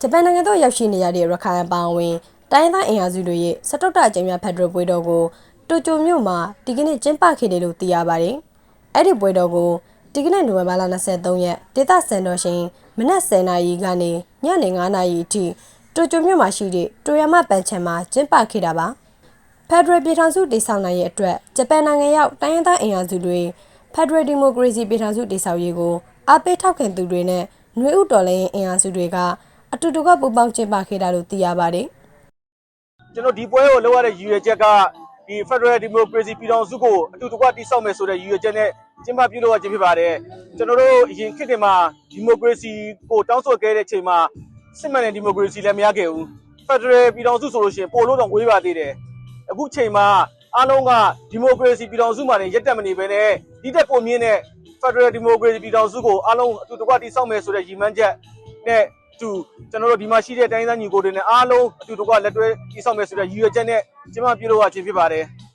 ဂျပန်နိုင်ငံသို့ရောက်ရှိနေရတဲ့ရခိုင်အပါအဝင်တိုင်းရင်းသားအင်အားစုတွေရဲ့စတုတ္တကြိမ်မြောက်ဖက်ဒရယ်ပွဲတော်ကိုတိုကျိုမြို့မှာဒီကနေ့ကျင်းပခဲ့တယ်လို့သိရပါတယ်။အဲ့ဒီပွဲတော်ကိုဒီကနေ့နိုဝင်ဘာလ23ရက်ဒေသစံတော်ရှင်မနက်10:00နာရီကနေညနေ9:00နာရီအထိတိုကျိုမြို့မှာရှိတဲ့တိုယာမပန်ချန်မှာကျင်းပခဲ့တာပါ။ဖက်ဒရယ်ပြည်ထောင်စုတည်ဆောက်နိုင်ရဲ့အတွက်ဂျပန်နိုင်ငံရောက်တိုင်းရင်းသားအင်အားစုတွေဖက်ဒရယ်ဒီမိုကရေစီပြည်ထောင်စုတည်ဆောက်ရေးကိုအားပေးထောက်ခံသူတွေနဲ့နှွေဥတော်လှန်ရေးအင်အားစုတွေက အတူတူကပူးပေါင်းကျင်းပခဲ့တာလို့သိရပါတယ်ကျွန်တော်ဒီပွဲကိုလုပ်ရတဲ့ရည်ရွယ်ချက်ကဒီ Federal Democracy ပြည်ထောင်စုကိုအတူတကွတည်ဆောက်မယ်ဆိုတဲ့ရည်ရွယ်ချက်နဲ့ကျင်းပပြုလုပ်ရခြင်းဖြစ်ပါတယ်ကျွန်တော်တို့အရင်ခေတ်တွေမှာဒီမိုကရေစီကိုတောင်းဆိုခဲ့တဲ့အချိန်မှာစစ်မှန်တဲ့ဒီမိုကရေစီလည်းမရခဲ့ဘူး Federal ပြည်ထောင်စုဆိုလို့ရှိရင်ပို့လို့တော့ဝေးပါသေးတယ်အခုချိန်မှာအားလုံးကဒီမိုကရေစီပြည်ထောင်စုမှာနေရက်တက်မနေဘဲနဲ့ဒီတက်ပုံမြင့်တဲ့ Federal Democracy ပြည်ထောင်စုကိုအားလုံးအတူတကွတည်ဆောက်မယ်ဆိုတဲ့ရည်မှန်းချက်နဲ့ တူကျွန်တော်တို့ဒီမှာရှိတဲ့တိုင်းသားညီကိုတွေနဲ့အားလုံးအတူတကွလက်တွဲတည်ဆောက်မယ်ဆိုတဲ့ရည်ရွယ်ချက်နဲ့ကျမပြုလုပ်ရခြင်းဖြစ်ပါတယ်။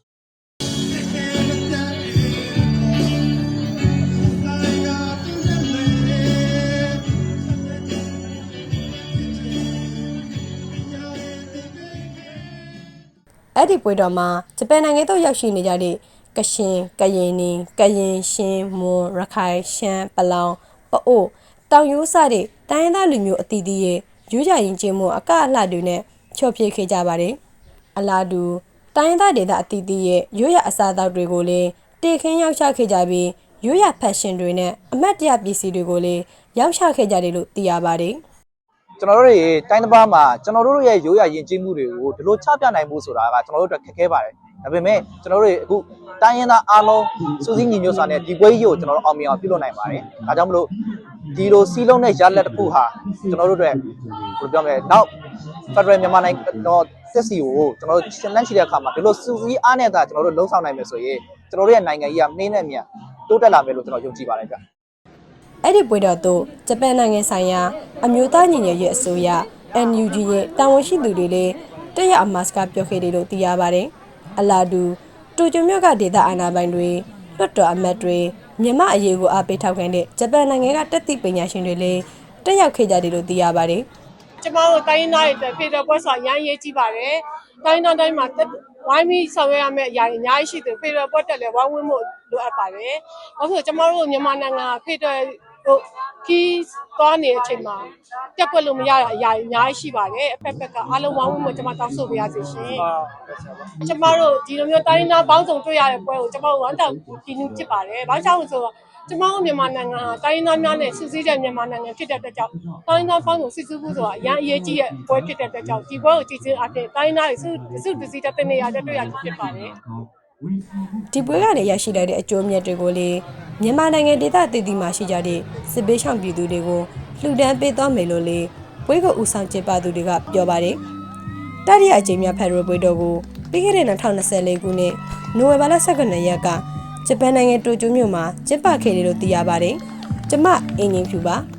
အဲ့ဒီပွဲတော်မှာဂျပန်နိုင်ငံသို့ရောက်ရှိနေကြတဲ့ကရှင်၊ကရင်နီ၊ကရင်ရှင်၊မွန်၊ရခိုင်၊ရှမ်း၊ပလောင်၊ပအို့ တောင်ရိုးစတဲ့တိုင်းရင်းသားလူမျိုးအသီးသီးရဲ့ရွေးချယ်ရင်ကျင်းမှုအကအလှတွေနဲ့ချော်ဖြေခဲ့ကြပါတယ်။အလားတူတိုင်းရင်းသားဒေသအသီးသီးရဲ့ရွေးရအစားအသောက်တွေကိုလည်းတေခင်းရောက်ချခဲ့ကြပြီးရွေးရဖက်ရှင်တွေနဲ့အမတ်တရပစ္စည်းတွေကိုလည်းရောက်ချခဲ့ကြတယ်လို့သိရပါတယ်။ကျွန်တော်တို့တွေတိုင်းတစ်ပါးမှာကျွန်တော်တို့ရဲ့ရိုးရာယဉ်ကျေးမှုတွေကိုဒီလိုချပြနိုင်မှုဆိုတာကကျွန်တော်တို့အတွက်ခက်ခဲပါတယ်ဒါပေမဲ့ကျွန်တော်တို့တွေအခုတိုင်းရင်းသားအားလုံးစူးစီးညီညွတ်စွာနဲ့ဒီပွဲကြီးကိုကျွန်တော်တို့အောင်မြင်အောင်ပြုလုပ်နိုင်ပါတယ်ဒါကြောင့်မလို့ ဒီလိုစီးလုံးတဲ့ရလက်တစ်ခုဟာကျွန်တော်တို့အတွက်ဘယ်လိုပြောမလဲနောက် Federal မြန်မာနိုင်ငံတော့တက်စီကိုကျွန်တော်တို့ရှင်းလန်းချီတဲ့အခါမှာဒီလိုစူးစီးအားနဲ့သာကျွန်တော်တို့လှုံ့ဆော်နိုင်မယ်ဆိုရင်ကျွန်တော်တို့ရဲ့နိုင်ငံကြီးကနှင်းနဲ့မြန်တိုးတက်လာမယ်လို့ကျွန်တော်ယုံကြည်ပါတယ်ဗျအဲ့ဒီပွဲတော်သို့ဂျပန်နိုင်ငံဆိုင်ရာအမျိုးသားညီညွတ်ရေးအစိုးရ NUG ရဲ့တာဝန်ရှိသူတွေလည်းတက်ရအမတ်စကပြောခဲ့တယ်လို့သိရပါတယ်။အလာတူတိုကျိုမြို့ကဒေသအာဏာပိုင်တွေလွတ်တော်အမတ်တွေ မြန်မာအရေးကိုအားပေးထောက်ခံတဲ့ဂျပန်နိုင်ငံကတက်သည့်ပညာရှင်တွေလည်းတက်ရောက်ခဲ့ကြတယ်လို့သိရပါတယ်။ကျမတို့တိုင်းရင်းသားတွေအတွက်ဖေတော်ပွဲဆိုတာအရမ်းရေးကြီးပါတယ်။တိုင်းရင်းသားတိုင်းမှာတက်ဝိုင်းပြီးဆောင်ရွက်ရမယ့်အရာတွေအများကြီးရှိတယ်ဖေတော်ပွဲတက်လည်းဝိုင်းဝန်းမှုလိုအပ်ပါတယ်။ဘာလို့လဲဆိုတော့ကျမတို့မြန်မာနိုင်ငံကဖေတော်ဟို ခီးသွားနေတဲ့အချိန်မှာတက်ကွက်လို့မရတဲ့အရာတွေအများကြီးရှိပါတယ်။အဖက်ဖက်ကအားလုံးဝိုင်းဝန်းမှုကျမတောင်းဆိုပေးရစီရှင်။ကျမတို့ဒီလိုမျိုးတိုင်းရင်းသားပေါင်းစုံတွေ့ရတဲ့ပွဲကိုကျမတို့ဝမ်းတောင်ဒီနူးဖြစ်ပါတယ်။ဘာကြောင့်လဲဆိုတော့ကျမတို့မြန်မာနိုင်ငံဟာတိုင်းရင်းသားများနဲ့စစ်စည်းတဲ့မြန်မာနိုင်ငံဖြစ်တဲ့အတွက်ကြောင့်တိုင်းရင်းသားပေါင်းစုံစစ်စုမှုဆိုတာအရန်အရေးကြီးတဲ့ပွဲဖြစ်တဲ့အတွက်ကြောင့်ဒီပွဲကိုကြည်ချင်းအပြင်တိုင်းရင်းသားတွေစုစုတစည်းတဲ့နေရာတဲ့တွေ့ရဖြစ်ပါတယ်။ ဒီပွဲကနေရရှိလာတဲ့အကျိုးအမြတ်တွေကိုလည်းမြန်မာနိုင်ငံဒေသတည်တည်မှာရှိကြတဲ့စစ်ပေးဆောင်ပြည်သူတွေကိုလှူဒန်းပေးသွားမယ်လို့လည်းပွဲကိုဦးဆောင်ကျင်းပသူတွေကပြောပါတယ်။တတိယအကြိမ်မြောက်ဖက်ဒရယ်ပွဲတော်ကိုပြီးခဲ့တဲ့2024ခုနှစ်နိုဝင်ဘာလ19ရက်ကဂျပန်နိုင်ငံတိုကျိုမြို့မှာကျင်းပခဲ့တယ်လို့သိရပါတယ်။ကျမအင်းငင်းဖြူပါ။